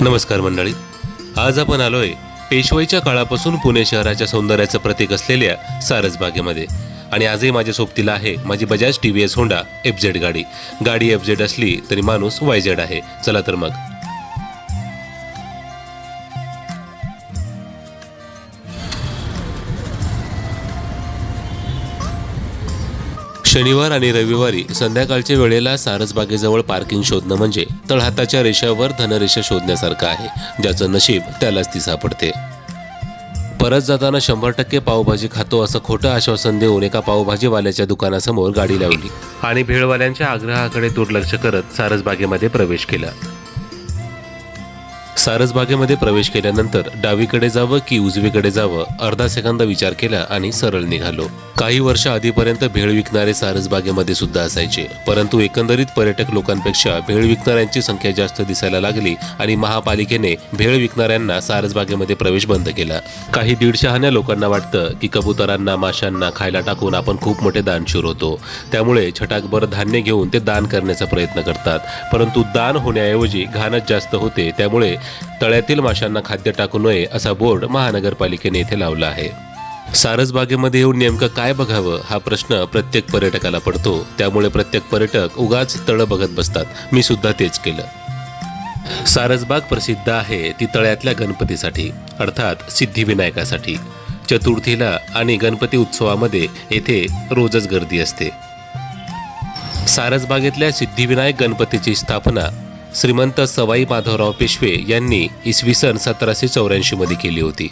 नमस्कार मंडळी. आज आपण आलोय पेशवाईच्या काळापासून पुणे शहराच्या सौंदर्याचं प्रतीक असलेल्या सारसबागेमध्ये आणि आजही माझ्या सोबतीला आहे माझी Bajaj T V S Honda F Z गाडी. गाडी एफ झेड असली तरी माणूस वाय झेड आहे. चला तर मग. शनिवार आणि रविवारी संध्याकाळच्या वेळेला सारसबागेजवळ पार्किंग शोधणं म्हणजे तळहाताच्या रेषावर धनरेषा शोधण्यासारखं आहे ज्याचं नशीब त्यालाच ती सापडते. परत जाताना शंभर टक्के पावभाजी खातो असं खोटं आश्वासन देऊन एका पावभाजीवाल्याच्या दुकानासमोर गाडी लावली आणि भेळवाल्यांच्या आग्रहाकडे दुर्लक्ष करत सारसबागेमध्ये प्रवेश केला. सारसबागेमध्ये प्रवेश केल्यानंतर डावीकडे जावं की उजवीकडे जावं अर्धा सेकंद विचार केला आणि सरळ निघालो. काही वर्ष आधीपर्यंत भेळ विकणारे सारसबागेमध्ये सुद्धा असायचे. परंतु एकंदरीत पर्यटक लोकांपेक्षा भेळ विकणाऱ्यांची संख्या जास्त दिसायला लागली आणि महापालिकेने भेळ विकणाऱ्यांना सारसबागेमध्ये प्रवेश बंद केला. काही दीडशहाण्या लोकांना वाटतं की कबुतरांना माशांना खायला टाकून आपण खूप मोठे दानशूर होतो. त्यामुळे छटाकभर धान्य घेऊन ते दान करण्याचा प्रयत्न करतात. परंतु दान होण्याऐवजी घाणच जास्त होते. त्यामुळे तळ्यातील माशांना खाद्य टाकू नये असा बोर्ड महानगरपालिकेने येथे लावला आहे. सारसबागेमध्ये येऊन नेमकं काय बघावं हा प्रश्न प्रत्येक पर्यटकाला पडतो. त्यामुळे प्रत्येक पर्यटक उगाच तळं बघत बसतात. मी सुद्धा तेच केलं. सारसबाग प्रसिद्ध आहे ती तळ्यातल्या गणपतीसाठी अर्थात सिद्धिविनायकासाठी. चतुर्थीला आणि गणपती उत्सवामध्ये येथे रोजच गर्दी असते. सारसबागेतल्या सिद्धिविनायक गणपतीची स्थापना श्रीमंत सवाई माधवराव पेशवे यांनी इसवी सन सतराशे चौऱ्याऐंशीमध्ये केली होती.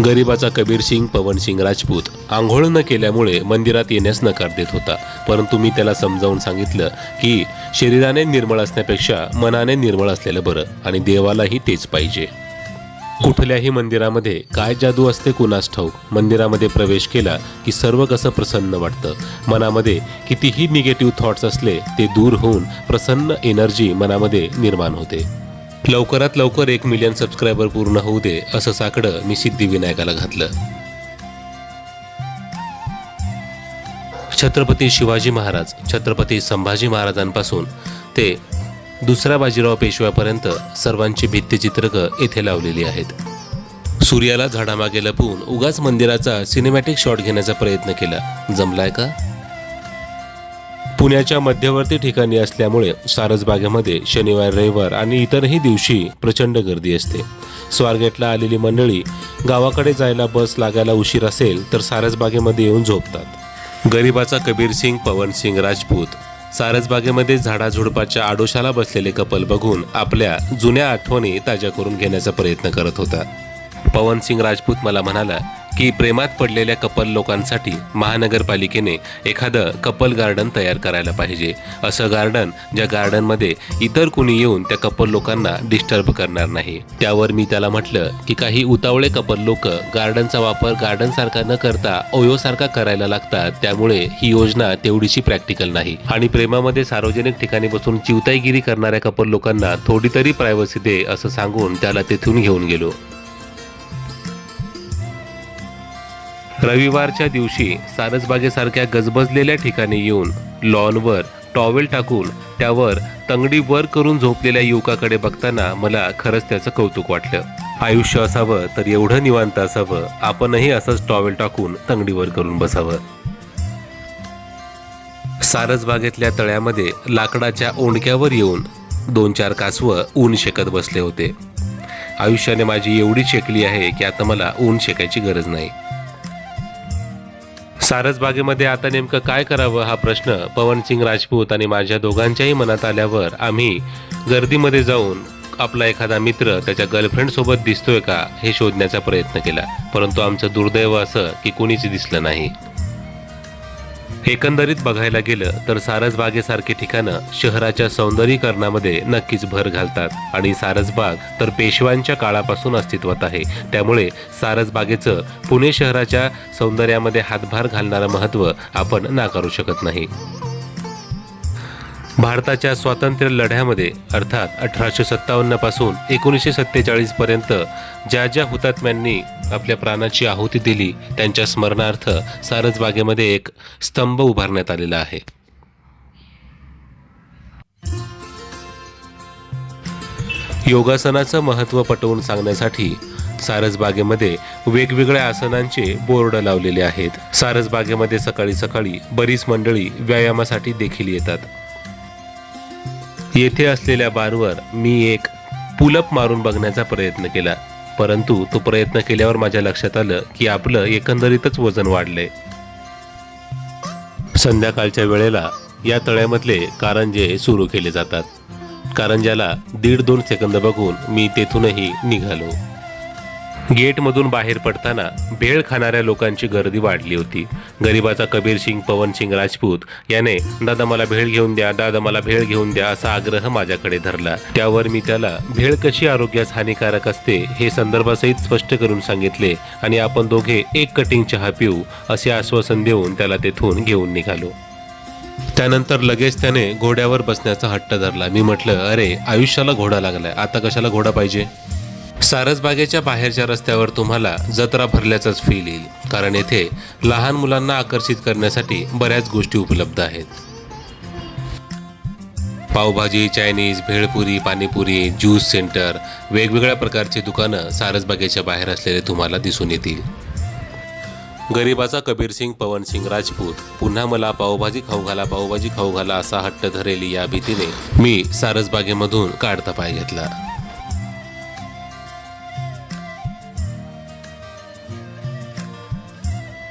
गरिबाचा कबीर सिंग पवन सिंग राजपूत. आंघोळ न केल्यामुळे मंदिरात येण्यास नकार देत होता. परंतु मी त्याला समजावून सांगितलं की शरीराने निर्मळ असण्यापेक्षा मनाने निर्मळ असलेलं बरं आणि देवालाही तेच पाहिजे. कुठल्याही मंदिरामध्ये काय जादू असते कुणास ठाऊक मंदिरामध्ये प्रवेश केला की सर्व कसं प्रसन्न वाटतं. मनामध्ये कितीही निगेटिव्ह थॉट्स असले ते दूर होऊन प्रसन्न एनर्जी मनामध्ये निर्माण होते. लवकरात लवकर एक मिलियन सबस्क्रायबर पूर्ण होऊ दे असं साकडं मी सिद्धिविनायकाला घातलं. छत्रपती शिवाजी महाराज छत्रपती संभाजी महाराजांपासून ते दुसऱ्या बाजीराव पेशव्यापर्यंत सर्वांची भित्तिचित्रकं येथे लावलेली आहेत. सूर्याला झाडामागे लपवून उगाच मंदिराचा सिनेमॅटिक शॉट घेण्याचा प्रयत्न केला. जमलाय का? पुण्याच्या मध्यवर्ती ठिकाणी असल्यामुळे सारसबागेमध्ये शनिवार रविवार आणि इतरही दिवशी प्रचंड गर्दी असते. स्वारगेटला आलेली मंडळी गावाकडे जायला बस लागायला उशीर असेल तर सारसबागेमध्ये येऊन झोपतात. गरिबाचा कबीर सिंग पवन सिंग राजपूत सारसबागेमध्ये झाडाझुडपाच्या आडोशाला बसलेले कपल बघून आपल्या जुन्या आठवणी ताज्या करून घेण्याचा प्रयत्न करत होता. पवन सिंग राजपूत मला म्हणाला की प्रेमात पडलेल्या कपल लोकांसाठी महानगरपालिकेने एखादं कपल गार्डन तयार करायला पाहिजे. असं गार्डन ज्या गार्डनमध्ये इतर कुणी येऊन त्या कपल लोकांना डिस्टर्ब करणार नाही. त्यावर मी त्याला म्हटलं की काही उतावळे कपल लोक गार्डनचा वापर गार्डनसारखा न करता ओयोसारखा करायला लागतात. त्यामुळे ही योजना तेवढीशी प्रॅक्टिकल नाही. आणि प्रेमामध्ये सार्वजनिक ठिकाणी बसून चिवताईगिरी करणाऱ्या कपल लोकांना थोडी तरी प्रायव्हसी दे असं सांगून त्याला तेथून घेऊन गेलो. रविवारच्या दिवशी सारसबागेसारख्या गजबजलेल्या ठिकाणी येऊन लॉनवर टॉवेल टाकून त्यावर तंगडी वर करून झोपलेल्या युवकाकडे बघताना मला खरंच त्याचं कौतुक वाटलं. आयुष्य असावं तर एवढं निवांत असावं. आपणही असंच टॉवेल टाकून तंगडीवर करून बसावं. सारसबागेतल्या तळ्यामध्ये लाकडाच्या ओंडक्यावर येऊन दोन चार कासवं ऊन शेकत बसले होते. आयुष्याने माझी एवढी शेकली आहे की आता मला ऊन शेकायची गरज नाही. सारसबागेमध्ये आता नेमकं काय करावं हा प्रश्न पवनसिंग राजपूत आणि माझ्या दोघांच्याही मनात आल्यावर आम्ही गर्दीमध्ये जाऊन आपला एखादा मित्र त्याच्या गर्लफ्रेंड सोबत दिसतोय का हे शोधण्याचा प्रयत्न केला. परंतु आमचं दुर्दैव असं की कुणीच दिसलं नाही. एकंदरीत बघायला गेलं तर सारसबागेसारखी ठिकाणं शहराच्या सौंदर्यीकरणामध्ये नक्कीच भर घालतात. आणि सारसबाग तर पेशव्यांच्या काळापासून अस्तित्वात आहे. त्यामुळे सारसबागेचं पुणे शहराच्या सौंदर्यामध्ये हातभार घालणारं महत्त्व आपण नाकारू शकत नाही. भारताच्या स्वातंत्र्य लढ्यामध्ये अर्थात अठराशे सत्तावन्नपासून एकोणीसशे सत्तेचाळीस पर्यंत ज्या ज्या हुतात्म्यांनी आपल्या प्राणाची आहुती दिली त्यांच्या स्मरणार्थ सारसबागेमध्ये एक स्तंभ उभारण्यात आलेला आहे. योगासनाचं महत्त्व पटवून सांगण्यासाठी सारसबागेमध्ये वेगवेगळ्या आसनांचे बोर्ड लावलेले आहेत. सारसबागेमध्ये सकाळी सकाळी बरीच मंडळी व्यायामासाठी देखील येतात. येथे असलेल्या बारवर मी एक पुलअप मारून बघण्याचा प्रयत्न केला. परंतु तो प्रयत्न केल्यावर माझ्या लक्षात आलं की आपलं एकंदरीतच वजन वाढले. संध्याकाळच्या वेळेला या तळ्यामधले कारंजे सुरू केले जातात. कारंजाला दीड दोन सेकंद बघून मी तेथूनही निघालो. गेटमधून बाहेर पडताना भेळ खाणाऱ्या लोकांची गर्दी वाढली होती. गरिबाचा कबीर सिंग पवन सिंग राजपूत याने दादा मला भेळ घेऊन द्या दादा मला भेळ घेऊन द्या असा आग्रह माझ्याकडे धरला. त्यावर मी त्याला भेळ कशी आरोग्यास हानिकारक असते हे संदर्भासहित स्पष्ट करून सांगितले आणि आपण दोघे एक कटिंग चहा पिऊ असे आश्वासन देऊन त्याला तेथून घेऊन निघालो. त्यानंतर लगेच त्याने घोड्यावर बसण्याचा हट्ट धरला. मी म्हटलं अरे आयुष्याला घोडा लागलाय. आता कशाला घोडा पाहिजे? सारसबागेच्या बाहेरच्या रस्त्यावर तुम्हाला जत्रा भरल्याचाच फील येईल. कारण येथे लहान मुलांना आकर्षित करण्यासाठी बऱ्याच गोष्टी उपलब्ध आहेत. Pav bhaji Chinese bhelpuri panipuri juice centre वेगवेगळ्या प्रकारचे दुकानं सारसबागेच्या बाहेर असलेले तुम्हाला दिसून येतील. गरिबाचा कबीर सिंग पवन सिंग राजपूत पुन्हा मला पावभाजी खाऊ घाला पावभाजी खाऊ घाला असा हट्ट धरेली या भीतीने मी सारसबागेमधून काढता पाय घेतला.